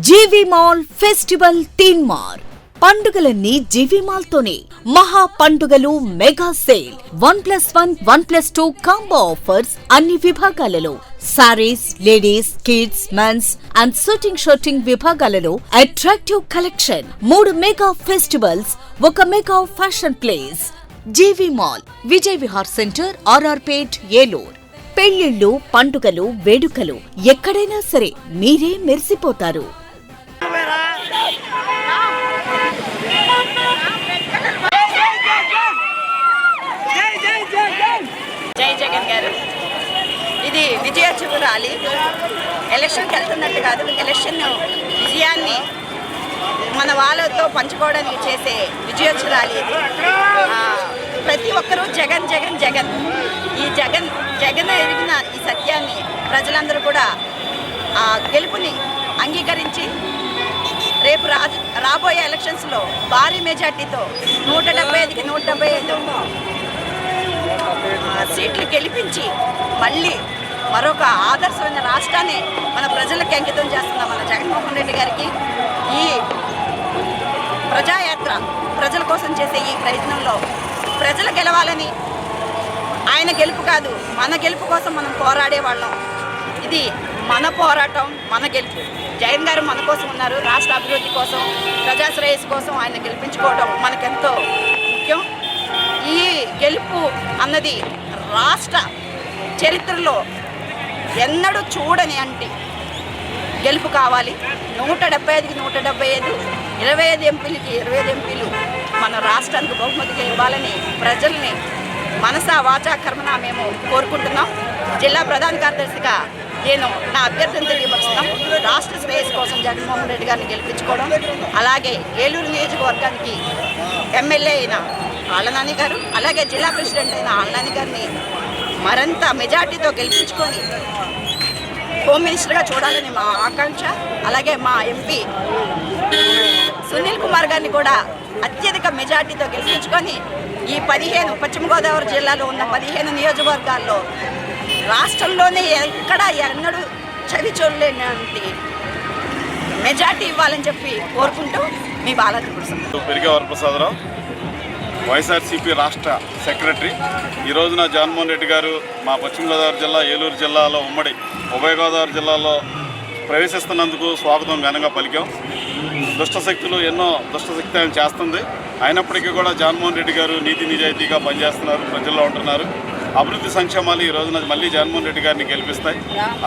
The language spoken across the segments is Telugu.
జీవి మాల్ ఫెస్టివల్ తీన్ మార్ పండుగలన్నీ జీవి మాల్ తోనే మహా పండుగలు mega sale. One plus one one plus two combo offers అన్ని విభాగాలలో. Sarees ladies kids mens and shooting shirting విభాగాలలో అట్రాక్టివ్ కలెక్షన్. మూడు మెగా ఫెస్టివల్స్ ఒక mega fashion place. GV mall Vijay Vihar centre RR Pet Eluru. పెళ్ళిళ్ళు పండుగలు వేడుకలు ఎక్కడైనా సరే మీరే మెరిసిపోతారు. జై జగన్ గారు. ఇది విజయ చురాలి ఎలక్షన్కి వెళ్తున్నట్టు కాదు ఎలక్షన్ విజయాన్ని మన వాళ్ళతో పంచుకోవడానికి చేసే విజయోత్సవ ఇది. ప్రతి ఒక్కరూ జగన్ జగన్ జగన్. ఈ జగన్ జగన్ ఎరిగిన ఈ సత్యాన్ని ప్రజలందరూ కూడా ఆ గెలుపుని అంగీకరించి రేపు రా రాబోయే ఎలక్షన్స్లో భారీ మెజార్టీతో నూట డెబ్బై ఐదుకి నూట డెబ్బై ఐదు సీట్లు గెలిపించి మళ్ళీ మరొక ఆదర్శమైన రాష్ట్రాన్ని మన ప్రజలకు అంకితం చేస్తున్నాం మన జగన్మోహన్ రెడ్డి గారికి ఈ ప్రజాయాత్ర ప్రజల కోసం చేసే ఈ ప్రయత్నంలో ప్రజలు గెలవాలని. ఆయన గెలుపు కాదు మన గెలుపు కోసం మనం పోరాడే వాళ్ళం ఇది మన పోరాటం మన గెలుపు. జగన్ గారు మన కోసం ఉన్నారు రాష్ట్ర అభివృద్ధి కోసం ప్రజాశ్రేయస్సు కోసం ఆయన గెలిపించుకోవడం మనకెంతో ముఖ్యం. ఈ గెలుపు అన్నది రాష్ట్ర చరిత్రలో ఎన్నడూ చూడని అంటే గెలుపు కావాలి. నూట డెబ్బై ఐదుకి నూట డెబ్బై ఐదు ఇరవై ఐదు ఎంపీలకి ఇరవై ఐదు ఎంపీలు మన రాష్ట్రానికి బహుమతిగా ఇవ్వాలని ప్రజల్ని మనసా వాచా కర్మన మేము కోరుకుంటున్నాం. జిల్లా ప్రధాన కార్యదర్శిగా నేను నా అభ్యర్థిని తెలియపరుస్తున్నాం. రాష్ట్ర శ్రేయస్ కోసం జగన్మోహన్ రెడ్డి గారిని గెలిపించుకోవడం అలాగే ఏలూరు నియోజకవర్గానికి ఎమ్మెల్యే అయిన ఆళ్ళనాని గారు అలాగే జిల్లా ప్రెసిడెంట్ అయిన ఆళ్ళనాని గారిని మరింత మెజార్టీతో గెలిపించుకొని హోమ్ మినిస్టర్గా చూడాలని మా ఆకాంక్ష. అలాగే మా ఎంపీ సునీల్ కుమార్ గారిని కూడా అత్యధిక మెజార్టీతో గెలిపించుకొని ఈ పదిహేను పశ్చిమ గోదావరి జిల్లాలో ఉన్న పదిహేను నియోజకవర్గాల్లో రాష్ట్రంలోనే ఎక్కడ ఎన్నడూ చవి చూడలేనంటి మెజార్టీ ఇవ్వాలని చెప్పి కోరుకుంటూ మీ బాలాజీ ప్రసాద్ పెరిగే వరప్రసాదరావు వైఎస్ఆర్సీపీ రాష్ట్ర సెక్రటరీ. ఈ రోజున జగన్మోహన్ రెడ్డి గారు మా పశ్చిమ గోదావరి జిల్లా ఏలూరు జిల్లాలో ఉమ్మడి ఉభయ గోదావరి జిల్లాలో ప్రవేశిస్తున్నందుకు స్వాగతం ఘనంగా పలికాం. దుష్టశక్తులు ఎన్నో దుష్టశక్తి ఆయన చేస్తుంది. అయినప్పటికీ కూడా జగన్మోహన్ రెడ్డి గారు నీతి నిజాయితీగా పనిచేస్తున్నారు ప్రజల్లో ఉంటున్నారు. అభివృద్ధి సంక్షేమాలు ఈ రోజున మళ్ళీ జగన్మోహన్ రెడ్డి గారిని గెలిపిస్తాయి.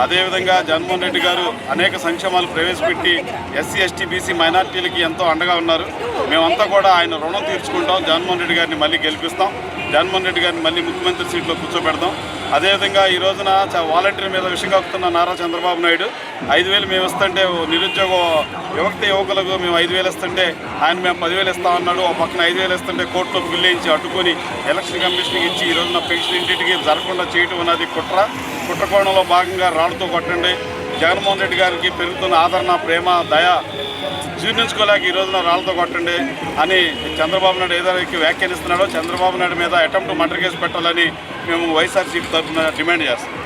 అదేవిధంగా జగన్మోహన్ రెడ్డి గారు అనేక సంక్షేమాలు ప్రవేశపెట్టి ఎస్సీ ఎస్టీ బీసీ మైనార్టీలకి ఎంతో అండగా ఉన్నారు. మేమంతా కూడా ఆయన రుణం తీర్చుకుంటాం. జగన్మోహన్ రెడ్డి గారిని మళ్ళీ గెలిపిస్తాం. జగన్మోహన్ రెడ్డి గారిని మళ్ళీ ముఖ్యమంత్రి సీట్లో కూర్చోబెడతాం అదేవిధంగా ఈ రోజున చ- వాలంటీర్ మీద విషంగాకుతున్న నారా చంద్రబాబు నాయుడు ఐదు వేలు మేము ఇస్తుంటే ఓ నిరుద్యోగ యువక్తి యువకులకు మేము ఐదు వేలు ఇస్తుంటే ఆయన మేము పదివేలు ఇస్తామన్నాడు ఒక పక్కన ఐదు వేలు ఇస్తుంటే కోర్టులో బిల్లించి అడ్డుకొని ఎలక్షన్ కమిషన్కి ఇచ్చి ఈ రోజున పెన్షన్ ఇంటికి జరగకుండా చేయటం అనేది కుట్ర. కుట్రకోణంలో భాగంగా రాళ్ళతో కొట్టండి. జగన్మోహన్ రెడ్డి గారికి పెరుగుతున్న ఆదరణ ప్రేమ దయ జీర్ణించుకోలేక ఈ రోజున రాళ్ళతో కొట్టండి అని చంద్రబాబు నాయుడు ఏదైతే వ్యాఖ్యానిస్తున్నాడో చంద్రబాబు నాయుడు మీద అటెంప్ట్ మర్డర్ కేసు పెట్టాలని మేము వైఎస్ఆర్సీపీ తరఫున డిమాండ్ చేస్తాం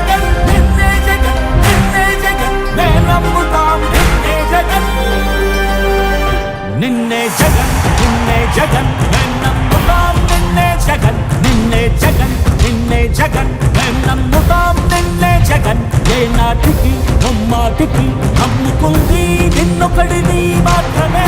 జగన్. మేం నమ్ముతాం నిన్నే జగన్. ఏ నాటికి నమ్మాటికి నమ్ముకుంది నిన్నొకడిని మాత్రమే.